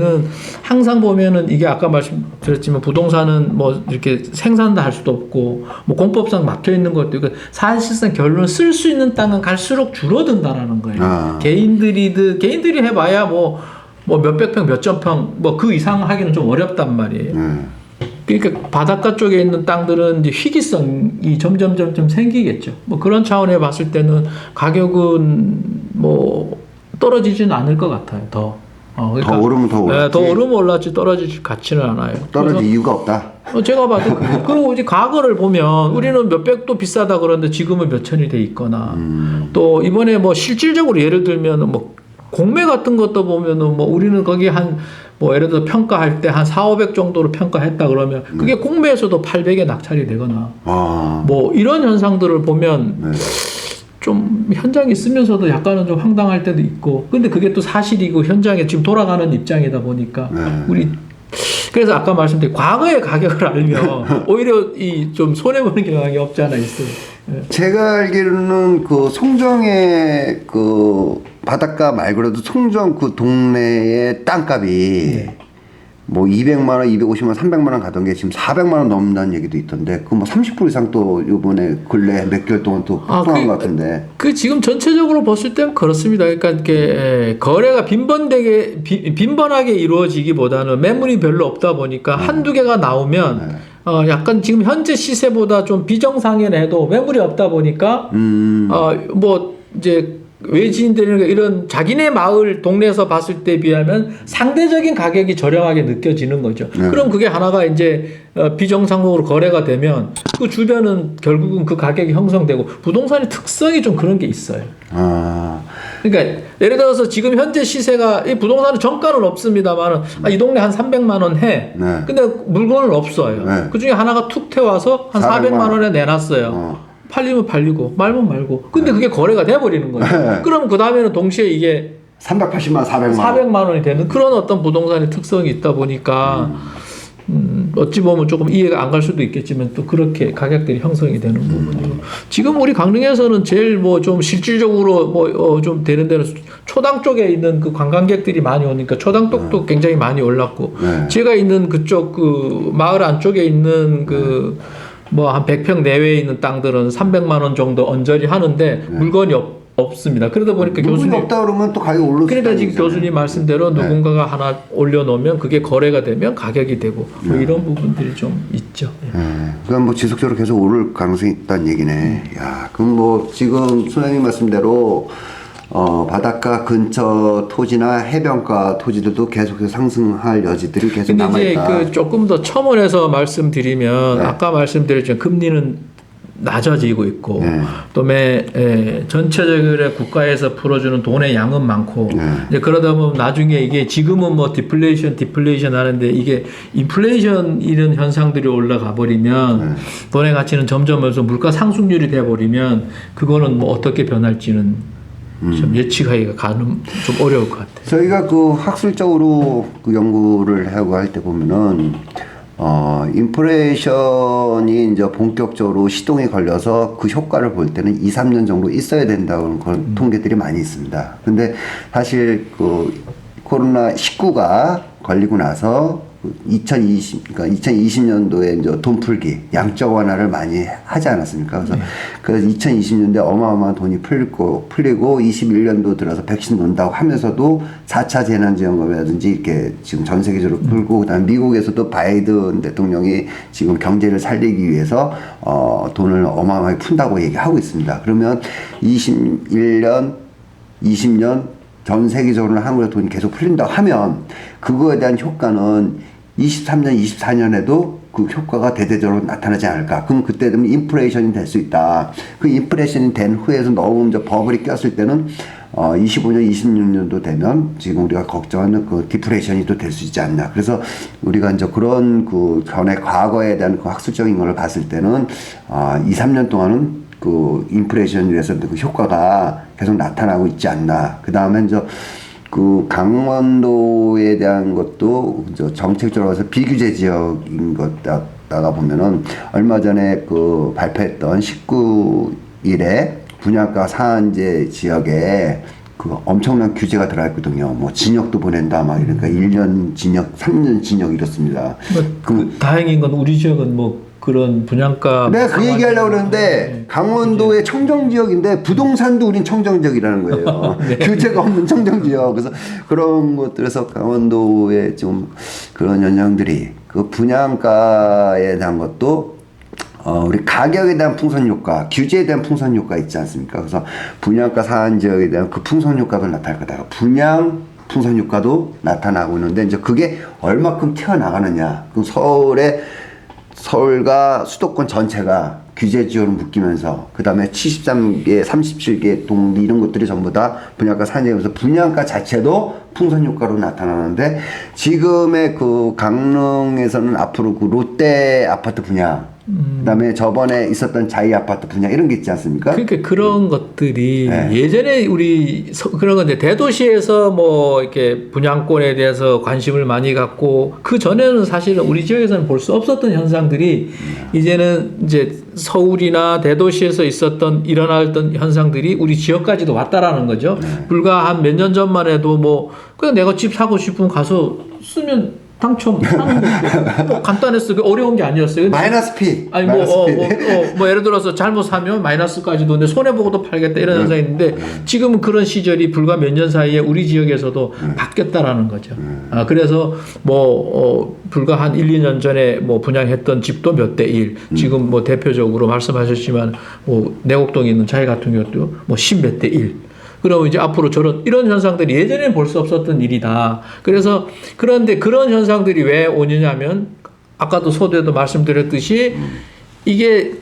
때는 항상 보면은 이게 아까 말씀드렸지만 부동산은 뭐 이렇게 생산도 할 수도 없고 뭐 공법상 막혀 있는 것도 있고 사실상 결론은 쓸수 있는 땅은 갈수록 줄어든다라는 거예요. 아. 개인들이든 개인들이 해봐야 뭐 뭐 몇백 평, 몇천 평, 뭐 그 이상 하기는 좀 어렵단 말이에요. 네. 그러니까 바닷가 쪽에 있는 땅들은 이제 희귀성이 점점 점점 생기겠죠. 뭐 그런 차원에 봤을 때는 가격은 뭐 떨어지지는 않을 것 같아요. 더. 어, 더 오르면 더 네, 올랐지. 더 오르면 올랐지 떨어질 가치는 않아요. 떨어질 이유가 없다. 어, 제가 봐도. 그리고 이제 과거를 보면 우리는 몇백도 비싸다 그러는데 지금은 몇 천이 돼 있거나 음. 또 이번에 뭐 실질적으로 예를 들면 뭐 공매 같은 것도 보면은 뭐 우리는 거기 한 뭐 예를 들어 평가할 때 한 4, 500 정도로 평가했다 그러면 그게 공매에서도 800에 낙찰이 되거나 아. 뭐 이런 현상들을 보면 네. 좀 현장에 있으면서도 약간은 좀 황당할 때도 있고 근데 그게 또 사실이고 현장에 지금 돌아가는 입장이다 보니까 네. 우리 그래서 아까 말씀드린 과거의 가격을 알면 오히려 이 좀 손해 보는 경향이 없지 않아 있어요. 예. 제가 알기로는 그 송정의 그 바닷가 말고라도 송정 그 동네의 땅값이 네. 뭐 200만 원, 250만 원, 300만 원 가던 게 지금 400만 원 넘는다는 얘기도 있던데 그 뭐 30% 이상 또 요번에 근래 몇 개월 동안 또 아, 폭등한 그- 것 같은데. 그 지금 전체적으로 봤을 때는 그렇습니다. 그러니까 이렇게 에, 거래가 빈번되게 비- 빈번하게 이루어지기보다는 매물이 별로 없다 보니까 한두 개가 나오면 네. 어 약간 지금 현재 시세보다 좀 비정상이라도 매물이 없다 보니까 음. 어 뭐 이제 외지인들이 이런 자기네 마을 동네에서 봤을 때 비하면 상대적인 가격이 저렴하게 느껴지는 거죠. 네. 그럼 그게 하나가 이제 어, 비정상적으로 거래가 되면 그 주변은 결국은 그 가격이 형성되고 부동산의 특성이 좀 그런 게 있어요. 아. 그러니까 예를 들어서 지금 현재 시세가 이 부동산은 정가는 없습니다만은 아, 이 동네 한 300만 원 해. 네. 근데 물건은 없어요. 네. 그 중에 하나가 툭 태워서 한 400만 400만 원에 내놨어요. 어. 팔리면 팔리고 말면 말고. 근데 그게 거래가 돼 버리는 거예요. 네. 그럼 그 다음에는 동시에 이게 380만 400만 원. 400만 원이 되는 그런 어떤 부동산의 특성이 있다 보니까 음, 어찌 보면 조금 이해가 안 갈 수도 있겠지만 또 그렇게 가격들이 형성이 되는 부분이고 지금 우리 강릉에서는 제일 뭐 좀 실질적으로 뭐좀 되는 데는 초당 쪽에 있는 그 관광객들이 많이 오니까 초당 쪽도 굉장히 많이 올랐고 네. 제가 있는 그쪽 그 마을 안쪽에 있는 그 뭐 한 100평 내외에 있는 땅들은 300만 원 정도 언저리 하는데 물건이 없, 없습니다. 그러다 보니까 물건이 교수님 없다 그러면 또 가격이 올랐을 그러니까 지금. 교수님 말씀대로 네. 누군가가 하나 올려놓으면 그게 거래가 되면 가격이 되고 뭐 네. 이런 부분들이 좀 있죠. 예. 예, 그럼 뭐 지속적으로 계속 오를 가능성이 있다는 얘기네. 야, 그럼 뭐 지금 소장님 말씀대로 어, 바닷가 근처 토지나 해변가 토지들도 계속해서 상승할 여지들이 계속 근데 남아 이제 있다. 그 조금 더 첨언해서 말씀드리면 네. 아까 말씀드렸지만 금리는 낮아지고 있고 네. 또매 에, 전체적으로 국가에서 풀어주는 돈의 양은 많고 네. 이제 그러다 보면 나중에 이게 지금은 뭐 디플레이션 디플레이션 하는데 이게 인플레이션 이런 현상들이 올라가 버리면 네. 돈의 가치는 점점 해서 물가 상승률이 돼 버리면 그거는 뭐 어떻게 변할지는 음. 좀 예측하기가 가능 좀 어려울 것 같아요. 저희가 그 학술적으로 그 연구를 하고 할 때 보면은 어 인플레이션이 이제 본격적으로 시동이 걸려서 그 효과를 볼 때는 2, 3년 정도 있어야 된다는 그런 통계들이 많이 있습니다. 근데 사실 그 코로나 19가 걸리고 나서 2020 그러니까 2020년도에 이제 돈 풀기 양적 완화를 많이 하지 않았습니까? 그래서 그래서 2020년도에 어마어마한 돈이 풀리고 풀리고 21년도 들어서 백신 논다고 하면서도 4차 재난 지원금이라든지 이렇게 지금 전 세계적으로 풀고 그다음 미국에서도 바이든 대통령이 지금 경제를 살리기 위해서 어 돈을 어마어마하게 푼다고 얘기하고 있습니다. 그러면 21년 20년 전 세계적으로 한국에 돈이 계속 풀린다 하면 그거에 대한 효과는 23년, 24년에도 그 효과가 대대적으로 나타나지 않을까. 그럼 그때 되면 인플레이션이 될 수 있다. 그 인플레이션이 된 후에서 너무 이제 버블이 꼈을 때는 어 25년, 26년도 되면 지금 우리가 걱정하는 그 디프레이션이 또 될 수 있지 않나. 그래서 우리가 이제 그런 그 전에 과거에 대한 그 학술적인 걸 봤을 때는 아 2, 3년 동안은 그 인플레이션에서 그 효과가 계속 나타나고 있지 않나. 그 다음에 이제 그 강원도에 대한 것도 정책적으로 해서 비규제 지역인 것다가 보면은 얼마 전에 그 발표했던 19일에 분양가 상한제 지역에 그 엄청난 규제가 들어있거든요. 뭐 징역도 보낸다 막 이러니까 1년 징역, 3년 징역 이렇습니다. 그, 다행인 건 우리 지역은 뭐 그런 분양가 내가 그 얘기하려고 네. 그러는데 강원도의 청정 지역인데 부동산도 우린 청정 지역이라는 거예요. 네. 규제가 없는 청정 지역. 그래서 그런 것들에서 강원도의 좀 그런 현상들이 그 분양가에 대한 것도 어, 우리 가격에 대한 풍선 효과, 규제에 대한 풍선 효과 있지 않습니까? 그래서 분양가 상한 지역에 대한 그 풍선 효과도 나타날 거다. 분양 풍선 효과도 나타나고 있는데 이제 그게 얼마큼 튀어나가느냐. 그 서울의 서울과 수도권 전체가 규제 지역으로 묶이면서 그 다음에 73개, 37개 동 이런 것들이 전부 다 분양가 산정에서 분양가 자체도 풍선 효과로 나타나는데 지금의 그 강릉에서는 앞으로 그 롯데 아파트 분양 그다음에 저번에 있었던 자이 아파트 분양 이런 게 있지 않습니까? 그러니까 그런 것들이 네. 예전에 우리 서- 그런 건데 대도시에서 뭐 이렇게 분양권에 대해서 관심을 많이 갖고 그 전에는 사실은 우리 지역에서는 볼 수 없었던 현상들이 이제는 이제 서울이나 대도시에서 있었던 일어났던 현상들이 우리 지역까지도 왔다라는 거죠. 불과 한 몇 년 전만 해도 뭐 그냥 내가 집 사고 싶으면 가서 쓰면 당첨 뭐 간단했어. 그 어려운 게 아니었어요. 마이너스 P. 아니 뭐, 마이너스 어, P. 뭐, 어, 뭐 예를 들어서 잘못 사면 마이너스까지도 근데 손해 보고도 팔겠다 이런 현상이 있는데 지금은 그런 시절이 불과 몇 년 사이에 우리 지역에서도 바뀌었다라는 거죠. 아 그래서 뭐 어, 불과 한 1, 2년 전에 뭐 분양했던 집도 몇 대 1. 지금 뭐 대표적으로 말씀하셨지만 뭐 내곡동에 있는 자이 같은 경우도 뭐 10 몇 대 1. 그러면 이제 앞으로 저런 이런 현상들이 예전에는 볼수 없었던 일이다. 그래서 그런데 그런 현상들이 왜 오느냐면 아까도 소대도 말씀드렸듯이 이게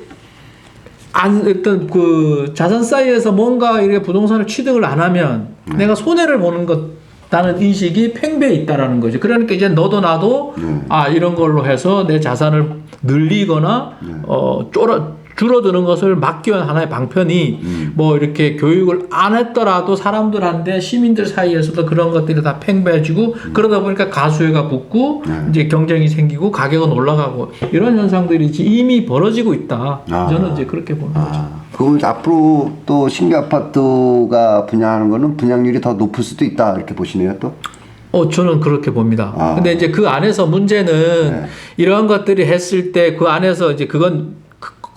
안 어떤 그 자산 사이에서 뭔가 이렇게 부동산을 취득을 안 하면 내가 손해를 보는 것다는 인식이 팽배해 있다라는 거죠. 그러니까 이제 너도 나도 아 이런 걸로 해서 내 자산을 늘리거나 어 쫄아 줄어드는 것을 막기 위한 하나의 방편이 뭐 이렇게 교육을 안 했더라도 사람들한테 시민들 사이에서도 그런 것들이 다 팽배해지고 그러다 보니까 가수혜가 붙고 이제 경쟁이 생기고 가격은 올라가고 이런 현상들이 이미 벌어지고 있다. 아. 저는 이제 그렇게 보는 거죠. 아, 그럼 앞으로 또 신규 아파트가 분양하는 거는 분양률이 더 높을 수도 있다 이렇게 보시네요 또. 어, 저는 그렇게 봅니다. 아. 근데 이제 그 안에서 문제는 네. 이러한 것들이 했을 때 그 안에서 이제 그건 크-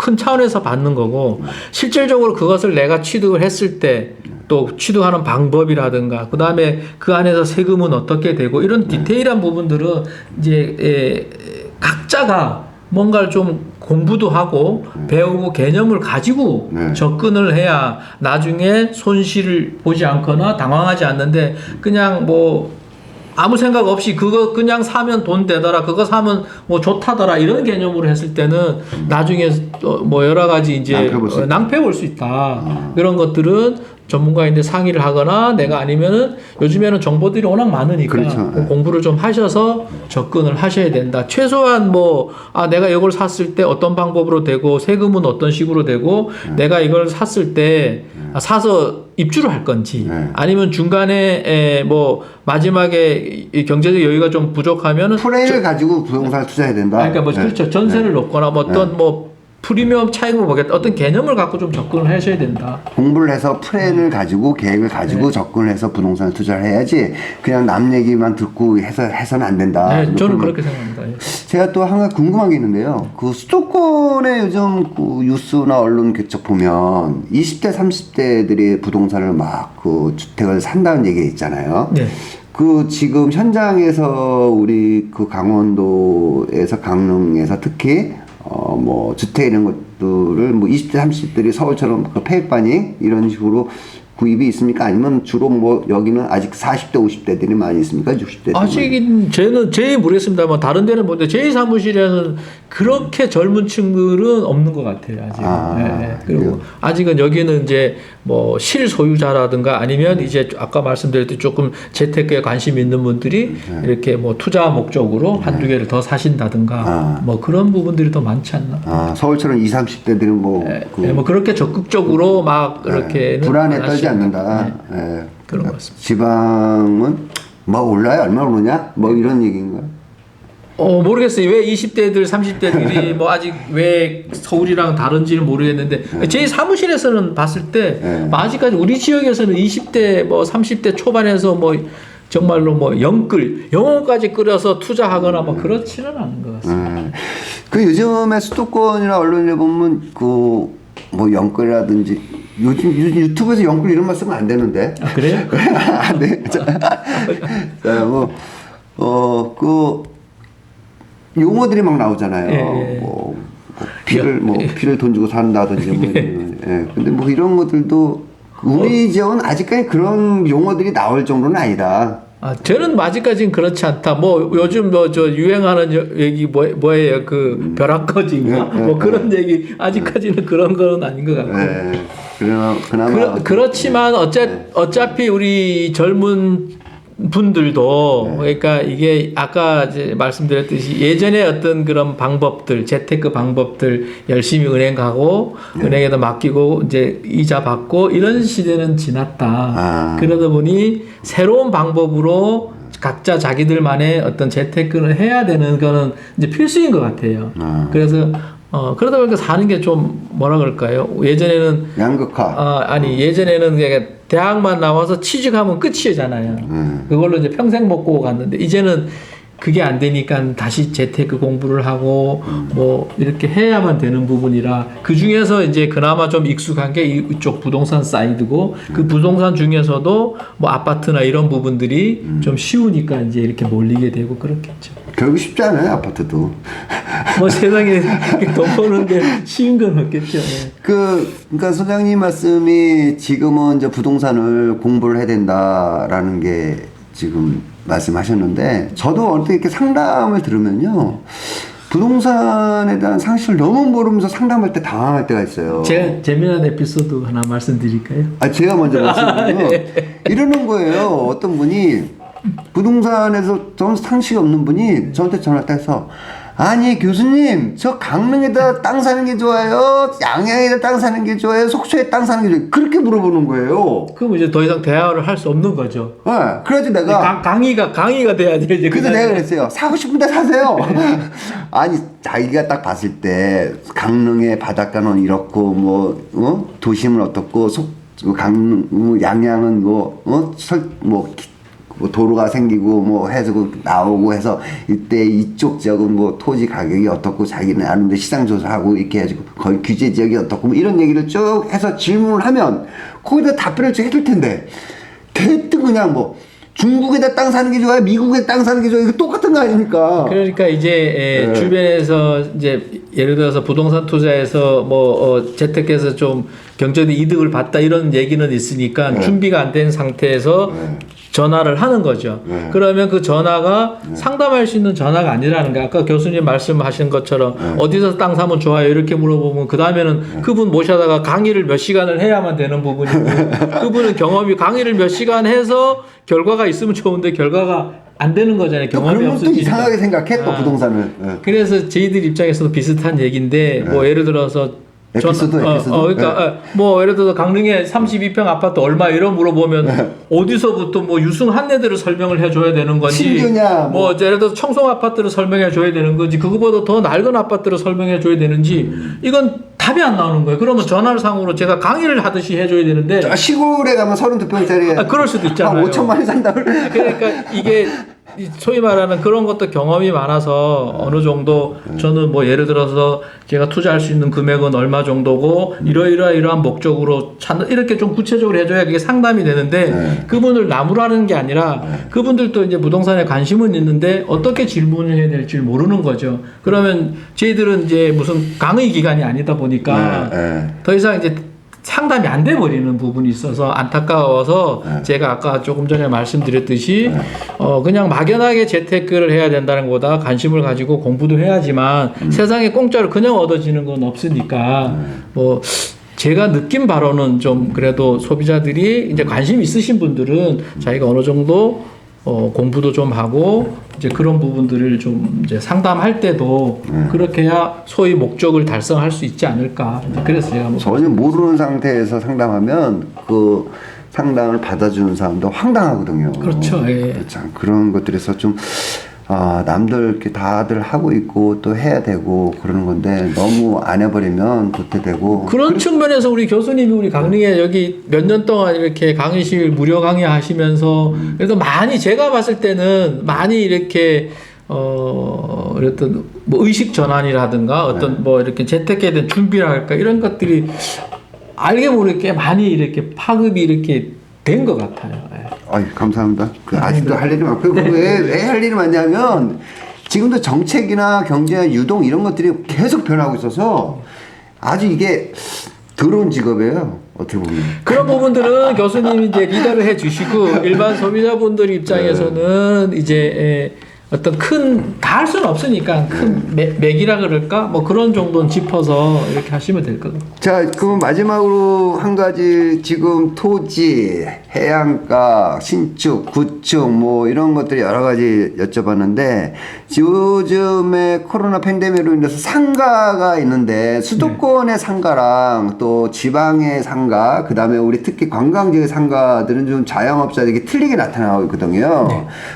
큰 차원에서 받는 거고 실질적으로 그것을 내가 취득을 했을 때 또 취득하는 방법이라든가 그 다음에 그 안에서 세금은 어떻게 되고 이런 디테일한 부분들은 이제 에, 각자가 뭔가를 좀 공부도 하고 배우고 개념을 가지고 네. 접근을 해야 나중에 손실을 보지 않거나 당황하지 않는데 그냥 뭐 아무 생각 없이 그거 그냥 사면 돈 되더라 그거 사면 뭐 좋다더라 이런 개념으로 했을 때는 나중에 또뭐 여러 가지 이제 낭패 볼수 어, 있다. 낭패 볼수 있다. 그런 것들은 전문가인데 상의를 하거나 내가 아니면은 요즘에는 정보들이 워낙 많으니까 그렇죠. 그 공부를 좀 하셔서 접근을 하셔야 된다. 최소한 뭐 아 내가 이걸 샀을 때 어떤 방법으로 되고 세금은 어떤 식으로 되고 내가 이걸 샀을 때 아, 사서 입주를 할 건지 네. 아니면 중간에 에, 뭐 마지막에 이 경제적 여유가 좀 부족하면은 프레임을 가지고 부동산을 투자해야 된다. 아, 그러니까 뭐 네. 그렇죠 전세를 놓거나 뭐 어떤 뭐 프리미엄 차익을 보겠다 어떤 개념을 갖고 좀 접근을 하셔야 된다. 공부를 해서 플랜을 가지고 계획을 가지고 네. 접근을 해서 부동산을 투자를 해야지 그냥 남 얘기만 듣고 해서 해서는 안 된다. 네, 뭐 저는 그렇게 생각합니다. 예. 제가 또한 가지 궁금한 게 있는데요. 그 수도권의 요즘 그 뉴스나 언론 개척 보면 20대, 30대들이 부동산을 막 그 주택을 산다는 얘기 있잖아요. 네. 그 지금 현장에서 우리 그 강원도에서 강릉에서 특히 어 뭐 주택 이런 것들을 뭐 20대 30대들이 서울처럼 그 폐입반이 이런 식으로 구입이 있습니까? 아니면 주로 뭐 여기는 아직 40대 50대들이 많이 있습니까? 60대들 아직은 저는 제일 모르겠습니다만 다른 데는 뭔데 제 사무실에는 그렇게 젊은 층들은 없는 것 같아요 아직. 아, 예, 예. 그리고 그래요? 아직은 여기는 이제 뭐 실소유자라든가 아니면 이제 아까 말씀드렸듯이 조금 재테크에 관심 있는 분들이 이렇게 뭐 투자 목적으로 한두 개를 더 사신다든가 아. 뭐 그런 부분들이 더 많지 않나. 아, 서울처럼 20, 30대들은 뭐, 그, 예, 뭐 그렇게 적극적으로 막 그렇게 네, 불안에 떨지 않는다. 예. 네. 그런 것 같습니다. 지방은 뭐 올라요? 얼마 오르냐? 뭐 이런 얘기인가요? 어 모르겠어요 왜 20대들 30대들이 뭐 아직 왜 서울이랑 다른지는 모르겠는데 제 사무실에서는 봤을 때 네. 뭐 아직까지 우리 지역에서는 20대 뭐 30대 초반에서 뭐 정말로 뭐 영끌 영혼까지 끌어서 투자하거나 뭐 그렇지는 않은 것 같습니다. 음. 그 요즘에 수도권이나 언론에 보면 그 뭐 영끌이라든지 요즘 요즘 유튜브에서 영끌 이런 말 쓰면 안 되는데. 아, 그래요? 안 돼. 자, 자, 뭐, 어, 그, 용어들이 막 나오잖아요. 예, 예. 뭐, 뭐 피를, 뭐, 피를 돈 주고 산다든지, 뭐, 이런, 예. 근데 뭐 이런 것들도 우리 지역은 아직까지 그런 용어들이 나올 정도는 아니다. 아, 저는 뭐 아직까지는 그렇지 않다. 뭐 요즘 뭐 저 유행하는 여- 얘기 뭐 뭐예요? 그 벼락거지인가? 예, 예, 뭐 그런 얘기 아직까지는 그런 건 아닌 것 같고. 예. 그러나, 그나마. 그러, 그렇지만 어차 어차피 우리 젊은 분들도 그러니까 이게 아까 이제 말씀드렸듯이 예전에 어떤 그런 방법들 재테크 방법들 열심히 은행 가고 은행에다 맡기고 이제 이자 받고 이런 시대는 지났다. 아. 그러다 보니 새로운 방법으로 각자 자기들만의 어떤 재테크를 해야 되는 거는 이제 필수인 것 같아요. 아. 그래서 어 그러다 보니까 사는 게 좀 뭐라 그럴까요? 예전에는 양극화. 아, 아니 예전에는 그냥 대학만 나와서 취직하면 끝이잖아요. 음. 그걸로 이제 평생 먹고 갔는데 이제는 그게 안 되니까 다시 재테크 공부를 하고 뭐 이렇게 해야만 되는 부분이라 그 중에서 이제 그나마 좀 익숙한 게 이- 이쪽 부동산 사이드고 그 부동산 중에서도 뭐 아파트나 이런 부분들이 좀 쉬우니까 이제 이렇게 몰리게 되고 그렇겠죠. 결국 쉽지 않아요, 아파트도. 뭐 세상에 돈 버는데 쉬운 건 없겠죠. 예. 그, 그러니까 소장님 말씀이 지금은 이제 부동산을 공부를 해야 된다라는 게 지금 말씀하셨는데, 저도 어떻게 이렇게 상담을 들으면요, 부동산에 대한 상식을 너무 모르면서 상담할 때 당황할 때가 있어요. 제가 재미난 에피소드 하나 말씀드릴까요? 아, 제가 먼저 말씀드리면 이러는 거예요. 어떤 분이 부동산에서 전 상식이 없는 분이 저한테 전화 해서 아니 교수님 저 강릉에다 땅 사는 게 좋아요 양양에다 땅 사는 게 좋아요 속초에 땅 사는 게 좋아요 그렇게 물어보는 거예요 그럼 이제 더 이상 대화를 할 수 없는 거죠. 네, 그래가지고 내가 강, 강의가 강의가 돼야 돼 이제. 그래서. 내가 그랬어요. 사고 싶은데 사세요. 아니 자기가 딱 봤을 때 강릉의 바닷가는 이렇고 뭐 어? 도심은 어떻고 속 강릉 뭐 양양은 뭐 어? 설, 뭐, 기- 뭐 도로가 생기고 뭐 해서 그 나오고 해서 이때 이쪽 지역은 뭐 토지 가격이 어떻고 자기는 아는데 시장 조사하고 이렇게 해가지고 거기 규제 지역이 어떻고 뭐 이런 얘기를 쭉 해서 질문을 하면 거기다 답변을 쭉 해줄 텐데 대뜸 그냥 뭐 중국에다 땅 사는 게 좋아요? 미국에 땅 사는 게 좋아요? 이거 똑같은 거 아닙니까? 그러니까 이제 에, 네. 주변에서 이제 예를 들어서 부동산 투자에서 뭐 어, 재테크에서 좀 경제적 이득을 봤다 이런 얘기는 있으니까 네. 준비가 안 된 상태에서 네. 전화를 하는 거죠. 네. 그러면 그 전화가 상담할 수 있는 전화가 아니라는 거. 아까 교수님 말씀하신 것처럼 네. 어디서 땅 사면 좋아요 이렇게 물어보면 그 다음에는 그분 모셔다가 강의를 몇 시간을 해야만 되는 부분이고 그분은 경험이 강의를 몇 시간 해서 결과가 있으면 좋은데 결과가 안 되는 거잖아요. 또 경험이 없으니까. 이상하게 생각해 또 아. 부동산을. 예. 그래서 저희들 입장에서도 비슷한 얘기인데 뭐 예를 들어서 에피소드, 어, 에피소드. 어, 그러니까 어, 뭐 예를 들어서 강릉에 32평 아파트 얼마 이런 물어보면 어디서부터 뭐 유승 한내들을 설명을 해줘야 되는 건지 신규냐, 뭐 예를 들어서 청송 아파트를 설명해 줘야 되는 건지 그거보다 더 낡은 아파트를 설명해 줘야 되는지 이건 답이 안 나오는 거예요. 그러면 전화상으로 제가 강의를 하듯이 해줘야 되는데 저 시골에 가면 32평짜리 아, 그럴 수도 있잖아요. 5천만 원 산다고. 그러니까 이게 이 소위 말하는 그런 것도 경험이 많아서 어느 정도 저는 뭐 예를 들어서 제가 투자할 수 있는 금액은 얼마 정도고 이러이러한 이러한 목적으로 찾는 이렇게 좀 구체적으로 해줘야 그게 상담이 되는데 네. 그분을 나무라는 게 아니라 그분들도 이제 부동산에 관심은 있는데 어떻게 질문을 해야 될지 모르는 거죠. 그러면 저희들은 이제 무슨 강의 기관이 아니다 보니까 예, 예. 더 이상 이제 상담이 안 돼 버리는 부분이 있어서 안타까워서 네. 제가 아까 조금 전에 말씀드렸듯이 어 그냥 막연하게 재테크를 해야 된다는 것보다 관심을 가지고 공부도 해야지만 음. 세상에 공짜로 그냥 얻어지는 건 없으니까 네. 뭐 제가 느낀 바로는 좀 그래도 소비자들이 이제 관심 있으신 분들은 자기가 어느 정도 어, 공부도 좀 하고 이제 그런 부분들을 좀 이제 상담할 때도 네. 그렇게 해야 소위 목적을 달성할 수 있지 않을까. 그래서 제가 뭐 전혀 모르는 상태에서 상담하면 그 상담을 받아주는 사람도 황당하거든요. 그렇죠. 예. 참 그런 것들에서 좀 아, 남들 이렇게 다들 하고 있고 또 해야 되고 그러는 건데 너무 안 해버리면 도태되고. 그런 측면에서 우리 교수님이 우리 강릉에 여기 몇 년 동안 이렇게 강의실 무료 강의 하시면서 그래도 많이 제가 봤을 때는 많이 이렇게 어 어떤 뭐 의식 전환이라든가 어떤 뭐 이렇게 재택에 대한 준비랄까 이런 것들이 알게 모르게 많이 이렇게 파급이 이렇게 된 것 같아요. 예. 아이, 감사합니다. 그 아직도 할 일이 많고 왜왜 할 일이 많냐면 지금도 정책이나 경제나 유동 이런 것들이 계속 변하고 있어서 아주 이게 더러운 직업이에요. 어떻게 보면. 그런 부분들은 교수님이 이제 리더를 해주시고 일반 소비자분들 입장에서는 이제 에, 어떤 큰 다 할 수는 없으니까 큰 맥, 맥이라 그럴까 뭐 그런 정도는 짚어서 이렇게 하시면 될 것 같아요. 자, 그럼 마지막으로 한 가지 지금 토지, 해안가, 신축, 구축 뭐 이런 것들이 여러 가지 여쭤봤는데 요즘에 코로나 팬데믹으로 인해서 상가가 있는데 수도권의 상가랑 또 지방의 상가, 그다음에 우리 특히 관광지의 상가들은 좀 자영업자들에게 틀리게 나타나고 있거든요.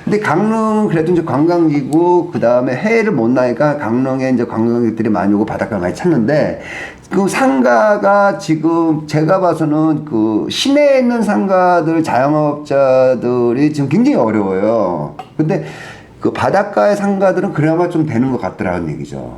근데 강릉은 그래도 이제 관광 지고 그 다음에 해외를 못 나니까 강릉에 이제 관광객들이 많이 오고 바닷가 많이 찾는데 그 상가가 지금 제가 봐서는 그 시내에 있는 상가들 자영업자들이 지금 굉장히 어려워요. 근데 그 바닷가의 상가들은 그나마 좀 되는 것 같더라는 얘기죠.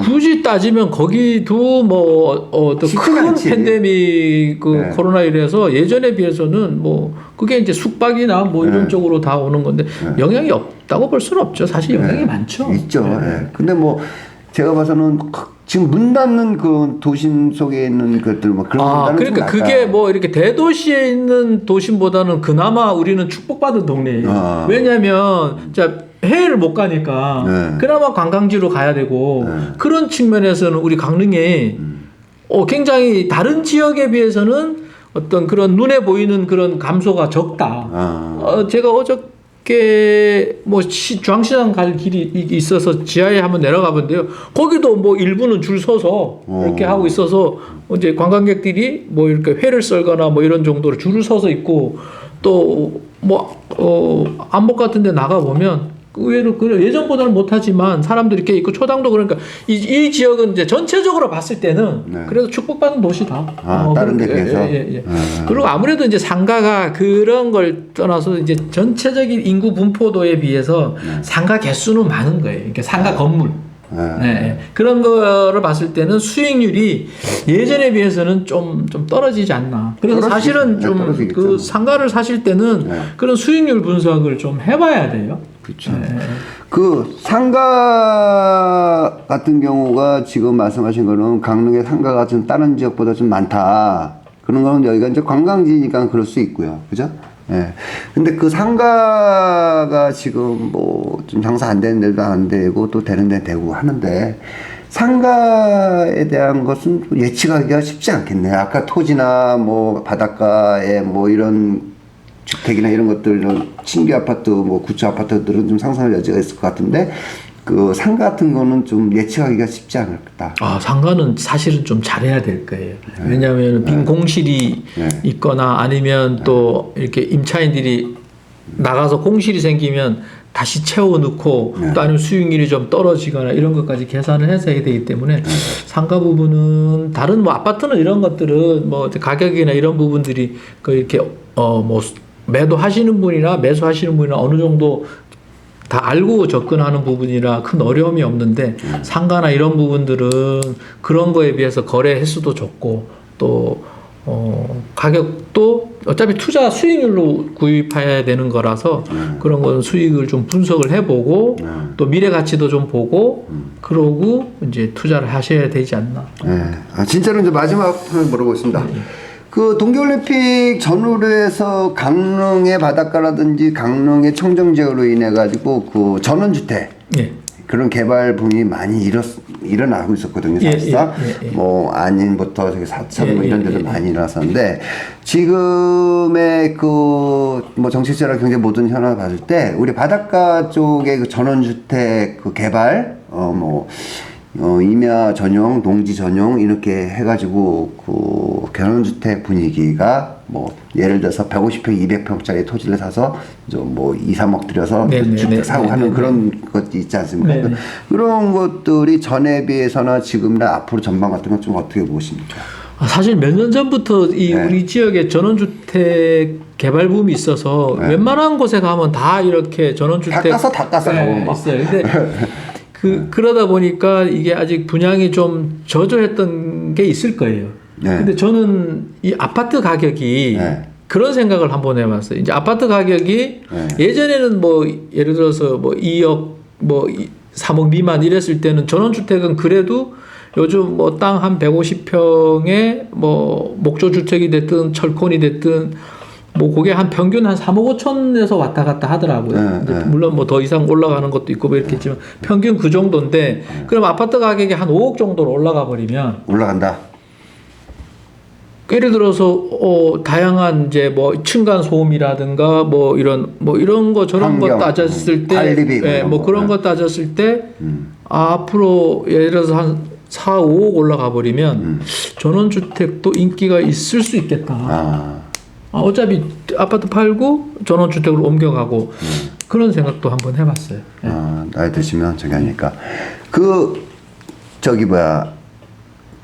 굳이 따지면 거기도 뭐 어떤 큰. 팬데믹 그 네. 코로나 이래서 예전에 비해서는 뭐 그게 이제 숙박이나 뭐 이런 네. 쪽으로 다 오는 건데 영향이 없다고 볼 수는 없죠. 사실 영향이 네, 많죠. 있죠. 네. 예. 근데 뭐 제가 봐서는 그- 지금 문 닫는 그 도심 속에 있는 것들 뭐 그런 아, 그러니까. 그게 뭐 이렇게 대도시에 있는 도심보다는 그나마 우리는 축복받은 동네예요. 아. 왜냐하면 자 해외를 못 가니까 네. 그나마 관광지로 가야 되고 네. 그런 측면에서는 우리 강릉에 어, 굉장히 다른 지역에 비해서는 어떤 그런 눈에 보이는 그런 감소가 적다. 아. 어, 제가 어저께 뭐 시, 중앙시장 갈 길이 이- 있어서 지하에 한번 내려가 본데요. 거기도 뭐 일부는 줄 서서 이렇게 어. 하고 있어서 이제 관광객들이 뭐 이렇게 회를 썰거나 뭐 이런 정도로 줄을 서서 있고 또 뭐 어, 안목 같은 데 나가 보면 의외로 그 예전보다는 못하지만 사람들이 꽤 있고 초당도 그러니까 이, 이 지역은 이제 전체적으로 봤을 때는 네. 그래도 축복받은 도시다. 아, 다른 데 그렇게, 비해서? 예, 예, 예. 아. 그리고 아무래도 이제 상가가 그런 걸 떠나서 이제 전체적인 인구 분포도에 비해서 상가 개수는 많은 거예요. 그러니까 상가 건물. 예. 네, 네. 그런 거를 봤을 때는 수익률이 예전에 비해서는 좀, 좀 떨어지지 않나. 그래서. 사실은 네, 좀. 그 상가를 사실 때는 네. 그런 수익률 분석을 좀 해봐야 돼요. 그렇죠. 네. 그 상가 같은 경우가 지금 말씀하신 거는 강릉의 상가가 좀 다른 지역보다 좀 많다. 그런 거는 여기가 이제 관광지니까 그럴 수 있고요. 그죠? 예. 근데 그 상가가 지금 뭐 좀 장사 안 되는 데도 안 되고 또 되는 데 되고 하는데 상가에 대한 것은 예측하기가 쉽지 않겠네요. 아까 토지나 뭐 바닷가에 뭐 이런 주택이나 이런 것들 은 신규 아파트, 뭐 구축 아파트들은 좀 상상할 여지가 있을 것 같은데 그 상가 같은 거는 좀 예측하기가 쉽지 않을 거다. 아, 상가는 사실은 좀 잘해야 될 거예요. 왜냐하면 빈 공실이 네. 있거나 아니면 또 이렇게 임차인들이 나가서 공실이 생기면 다시 채워 넣고 네. 또 아니면 수익률이 좀 떨어지거나 이런 것까지 계산을 해서 해야 되기 때문에 상가 부분은 다른 뭐 아파트는 이런 것들은 뭐 가격이나 이런 부분들이 그 이렇게 어뭐 매도하시는 분이나 매수하시는 분이나 어느 정도 다 알고 접근하는 부분이라 큰 어려움이 없는데 상가나 이런 부분들은 그런 거에 비해서 거래 횟수도 적고 또 어, 가격도 어차피 투자 수익률로 구입해야 되는 거라서 그런 건 수익을 좀 분석을 해보고 또 미래 가치도 좀 보고 그러고 이제 투자를 하셔야 되지 않나. 예. 아, 진짜로 이제 마지막 물어보겠습니다. 그 동계올림픽 전후로 해서 강릉의 바닷가라든지 강릉의 청정지역으로 인해 가지고 그 전원주택 예. 그런 개발 붐이 많이 일어, 일어나고 있었거든요. 예, 사실상 예, 예, 예. 뭐 안인부터 저기 사천 뭐 예, 이런 예, 데도 예, 많이 일어났었는데 지금의 그 뭐 정치적이나 경제 모든 현황을 봤을 때 우리 바닷가 쪽의 그 전원주택 그 개발 어뭐 어, 임야 전용, 농지 전용 이렇게 해가지고 그 결혼주택 분위기가 뭐 예를 들어서 150평, 200평짜리 토지를 사서 좀 뭐 2, 3억 들여서 네, 네, 주택 네, 사고 네, 하는 네, 그런 것도 있지 않습니까? 네, 네. 그런 것들이 전에 비해서나 지금이나 앞으로 전망 같은 건 좀 어떻게 보십니까? 아, 사실 몇 년 전부터 이 네. 우리 지역에 전원주택 개발 붐이 있어서 네. 웬만한 곳에 가면 다 이렇게 전원주택 다 까서 다 까서 네. 있어요. 근데 그 그러다 보니까 이게 아직 분양이 좀 저조했던 게 있을 거예요. 네. 근데 저는 이 아파트 가격이 네. 그런 생각을 한번 해봤어요. 이제 아파트 가격이 네. 예전에는 뭐 예를 들어서 뭐 2억 뭐 3억 미만 이랬을 때는 전원주택은 그래도 요즘 뭐 땅 한 150평에 뭐 목조 주택이 됐든 철콘이 됐든 뭐 그게 한 평균 한 3억 5천에서 왔다 갔다 하더라고요. 네, 네. 물론 뭐 더 이상 올라가는 것도 있고 뭐 이렇겠지만 평균 그 정도인데 그럼 아파트 가격이 한 5억 정도로 올라가 버리면 올라간다. 예를 들어서 어 다양한 이제 뭐 층간 소음이라든가 뭐 이런 뭐 이런 거 저런 거 환경, 따졌을 때 관리비 뭐 예, 뭐 거. 그런 네. 거 따졌을 때 음. 아, 앞으로 예를 들어서 한 4, 5억 올라가 버리면 음. 전원주택도 인기가 있을 수 있겠다. 아, 아, 어차피 아파트 팔고 전원주택으로 옮겨가고 음. 그런 생각도 한번 해봤어요. 예. 아, 나이 드시면 저기 하니까 그 저기 뭐야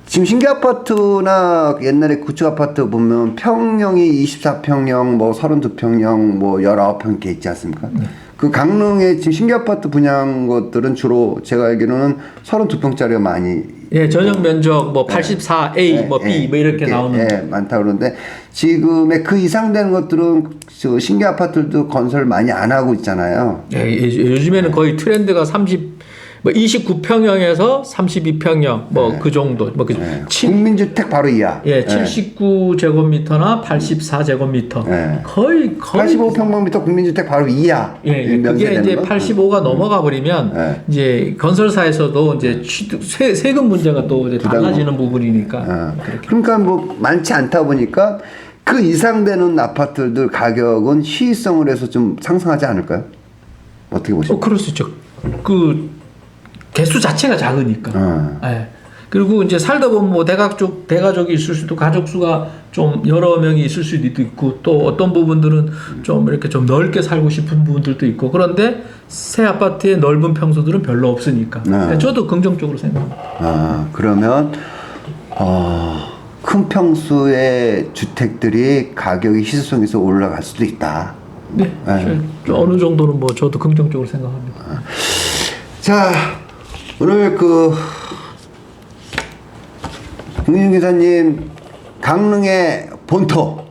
지금 신규 아파트나 옛날에 구축 아파트 보면 평형이 24평형 뭐 32평형 뭐 19평 이렇게 있지 않습니까? 그 강릉에 지금 신규 아파트 분양 것들은 주로 제가 알기로는 32평짜리가 많이 예, 전용 면적 뭐 84A, 예, 뭐 B 예, 뭐 이렇게 나오는 예, 많다 그러는데 지금의 그 이상 되는 것들은 저 신규 아파트도 건설 많이 안 하고 있잖아요. 예, 예, 요즘에는 거의 트렌드가 30, 뭐 29평형에서 32평형 뭐 그 정도, 뭐그 예, 국민주택 바로 이하. 예, 79제곱미터나 84제곱미터 예. 거의 거의 85평방미터 국민주택 바로 이하. 예, 예. 그게 이제 거? 85가 넘어가 버리면 네. 이제 건설사에서도 이제 취득 세, 세금 문제가 또 이제 부담. 달라지는 부분이니까 어. 그러니까 뭐 많지 않다 보니까 그 이상 되는 아파트들 가격은 시의성을 해서 좀 상승하지 않을까요? 어떻게 어, 보십니까? 그럴 수 있죠. 그 개수 자체가 작으니까. 어. 예. 그리고 이제 살다 보면 뭐 대가족 대가족이 있을 수도 가족 수가 좀 여러 명이 있을 수도 있고 또 어떤 부분들은 좀 이렇게 좀 넓게 살고 싶은 부분들도 있고 그런데 새 아파트의 넓은 평수들은 별로 없으니까 네. 예, 저도 긍정적으로 생각합니다. 아, 그러면 어, 큰 평수의 주택들이 가격이 시세성에서 올라갈 수도 있다. 네, 네. 저- 어느 정도는 뭐 저도 긍정적으로 생각합니다. 자, 오늘 그 국민준 기사님 강릉의 본토,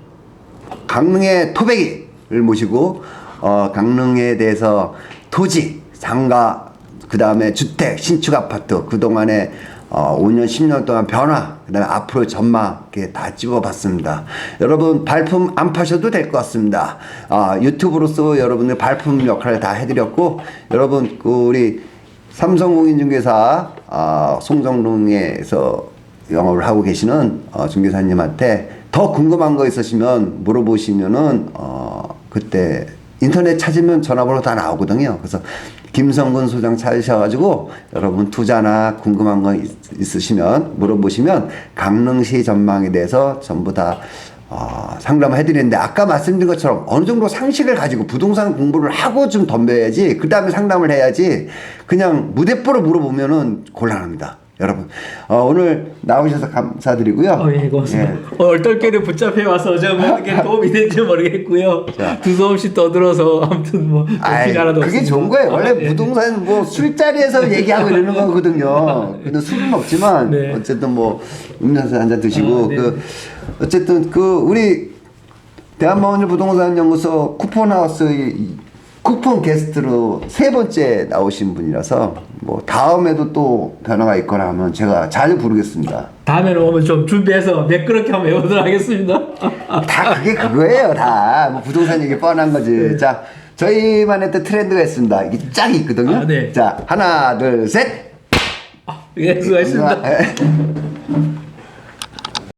강릉의 토백이를 모시고 어, 강릉에 대해서 토지, 상가, 그 다음에 주택, 신축 아파트 그 동안에 어, 5년, 10년 동안 변화, 그 다음에 앞으로 전망, 다 찍어봤습니다. 여러분, 발품 안 파셔도 될 것 같습니다. 아, 유튜브로서 여러분들 발품 역할을 다 해드렸고, 여러분, 그 우리 삼성공인중개사 아, 송정동에서 영업을 하고 계시는 어, 중개사님한테 더 궁금한 거 있으시면 물어보시면은 어, 그때 인터넷 찾으면 전화번호 다 나오거든요. 그래서 김성근 소장 찾으셔가지고 여러분 투자나 궁금한 거 있, 있으시면 물어보시면 강릉시 전망에 대해서 전부 다 어, 상담을 해드리는데 아까 말씀드린 것처럼 어느 정도 상식을 가지고 부동산 공부를 하고 좀 덤벼야지 그 다음에 상담을 해야지 그냥 무대뽀로 물어보면은 곤란합니다. 여러분 어, 오늘 나오셔서 감사드리고요. 어, 예, 고맙습니다. 어, 얼떨결에 붙잡혀 와서 저뭐 이게 도움이 될지 모르겠고요. 자. 두서없이 떠들어서 아무튼 뭐 아이, 그게 없습니다. 좋은 거예요. 원래 아, 예. 부동산 뭐 술자리에서 얘기하고 이러는 거거든요. 근데 술은 없지만 네. 어쨌든 뭐 음료수 한 잔 드시고 아, 네. 그 어쨌든 그 우리 대한마운드 부동산 연구소 쿠폰 하우스 이 쿠폰 게스트로 세 번째 나오신 분이라서 뭐 다음에도 또 변화가 있거나 하면 제가 자주 부르겠습니다. 다음에는 오면 좀 준비해서 매끄럽게 한번 해보도록 하겠습니다. 다 그게 그거예요, 다. 뭐 부동산 얘기 뻔한 거지. 네. 자, 저희만의 또 트렌드가 있습니다. 이게 쫙 있거든요. 아, 네. 자, 하나, 둘, 셋. 예, 수고하셨습니다. 예.